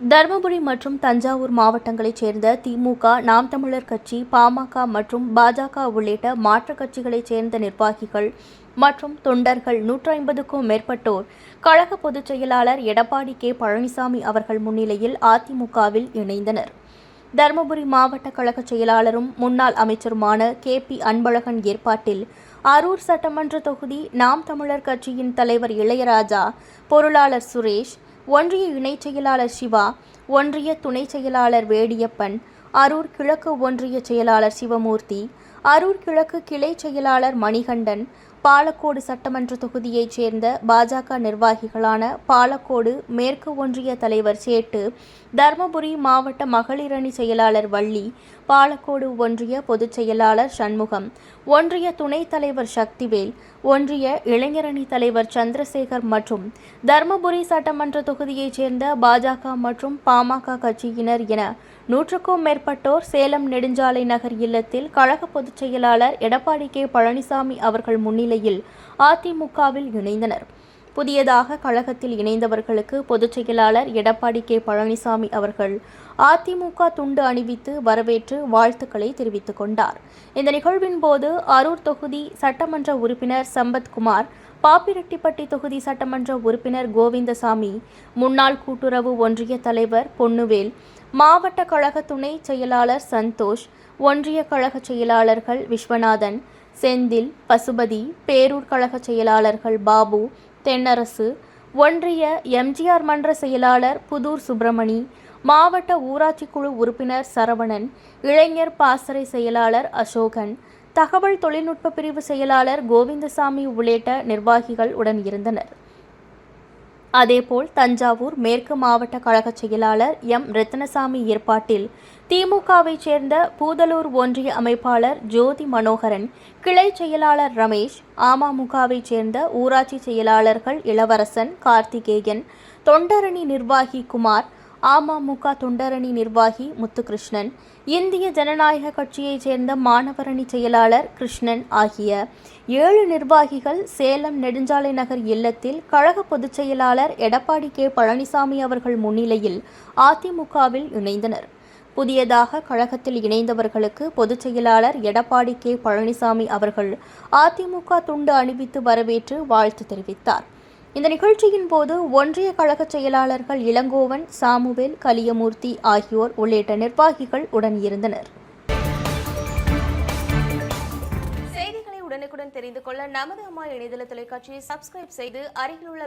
தருமபுரி மற்றும் தஞ்சாவூர் மாவட்டங்களைச் சேர்ந்த திமுக நாம் தமிழர் கட்சி பாமக மற்றும் பாஜக உள்ளிட்ட மாற்றுக் கட்சிகளைச் சேர்ந்த நிர்வாகிகள் மற்றும் தொண்டர்கள் நூற்று ஐம்பதுக்கும் மேற்பட்டோர் கழக பொதுச் செயலாளர் எடப்பாடி கே. பழனிசாமி அவர்கள் முன்னிலையில் அதிமுகவில் இணைந்தனர். தருமபுரி மாவட்ட கழக செயலாளரும் முன்னாள் அமைச்சருமான கே. பி. அன்பழகன் ஏற்பாட்டில் அரூர் சட்டமன்ற தொகுதி நாம் தமிழர் கட்சியின் தலைவர் இளையராஜா பொருளாளர் சுரேஷ் ஒன்றிய இணைச் செயலாளர் சிவா ஒன்றிய துணை செயலாளர் வேடியப்பன் அரூர் கிழக்கு ஒன்றிய செயலாளர் சிவமூர்த்தி அரூர் கிழக்கு கிளை செயலாளர் மணிகண்டன் பாலக்கோடு சட்டமன்ற தொகுதியைச் சேர்ந்த பாஜக நிர்வாகிகளான பாலக்கோடு மேற்கு ஒன்றிய தலைவர் சேட்டு தர்மபுரி மாவட்ட மகளிர் அணி செயலாளர் வள்ளி பாலக்கோடு ஒன்றிய பொதுச் செயலாளர் சண்முகம் ஒன்றிய துணைத் தலைவர் சக்திவேல் ஒன்றிய இளைஞரணி தலைவர் சந்திரசேகர் மற்றும் தர்மபுரி சட்டமன்ற தொகுதியைச் சேர்ந்த பாஜக மற்றும் பாமக கட்சியினர் என நூற்றுக்கும் மேற்பட்டோர் சேலம் நெடுஞ்சாலை நகர் இல்லத்தில் கழக பொதுச் செயலாளர் எடப்பாடி கே பழனிசாமி அவர்கள் முன்னிலையில் அதிமுகவில் இணைந்தனர். புதியதாக கழகத்தில் இணைந்தவர்களுக்கு பொதுச் செயலாளர் எடப்பாடி கே. பழனிசாமி அவர்கள் அதிமுக துண்டு அணிவித்து வரவேற்று வாழ்த்துக்களை தெரிவித்துக் கொண்டார். இந்த நிகழ்வின் போது அரூர் தொகுதி சட்டமன்ற உறுப்பினர் சம்பத்குமார் பாப்பிரெட்டிப்பட்டி தொகுதி சட்டமன்ற உறுப்பினர் கோவிந்தசாமி முன்னாள் கூட்டுறவு ஒன்றிய தலைவர் பொன்னுவேல் மாவட்ட கழக துணை செயலாளர் சந்தோஷ் ஒன்றிய கழக செயலாளர்கள் விஸ்வநாதன் செந்தில் பசுபதி பேரூர் கழக செயலாளர்கள் பாபு தென்னரசு ஒன்றிய எம்ஜிஆர் மன்ற செயலாளர் புதூர் சுப்பிரமணி மாவட்ட ஊராட்சி குழு உறுப்பினர் சரவணன் இளைஞர் பாசறை செயலாளர் அசோகன் தகவல் தொழில்நுட்ப பிரிவு செயலாளர் கோவிந்தசாமி உள்ளிட்ட நிர்வாகிகள் உடன் இருந்தனர். அதேபோல் தஞ்சாவூர் மேற்கு மாவட்ட கழக செயலாளர் எம். ரத்னசாமி ஏற்பாட்டில் திமுகவைச் சேர்ந்த பூதலூர் ஒன்றிய அமைப்பாளர் ஜோதி மனோகரன் கிளை செயலாளர் ரமேஷ் அமமுகவைச் சேர்ந்த ஊராட்சி செயலாளர்கள் இளவரசன் கார்த்திகேயன் தொண்டரணி நிர்வாகி குமார் அமமுக தொண்டரணி நிர்வாகி முத்துகிருஷ்ணன் இந்திய ஜனநாயக கட்சியைச் சேர்ந்த மாணவரணி செயலாளர் கிருஷ்ணன் ஆகிய ஏழு நிர்வாகிகள் சேலம் நெடுஞ்சாலை நகர் இல்லத்தில் கழக பொதுச் செயலாளர் எடப்பாடி கே. பழனிசாமி அவர்கள் முன்னிலையில் அதிமுகவில் இணைந்தனர். புதியதாக கழகத்தில் இணைந்தவர்களுக்கு பொதுச் செயலாளர் எடப்பாடி கே. பழனிசாமி அவர்கள் அதிமுக துண்டு அணிவித்து வரவேற்று வாழ்த்து தெரிவித்தார். இந்த நிகழ்ச்சியின் போது ஒன்றிய கழக செயலாளர்கள் இளங்கோவன் சாமுவேல் கலியமூர்த்தி ஆகியோர் உள்ளிட்ட நிர்வாகிகள் உடன் இருந்தனர். செய்திகளை உடனுக்குடன் தெரிந்து கொள்ள நமது அம்மா இணையதள தொலைக்காட்சியை சப்ஸ்கிரைப் செய்து அருகிலுள்ள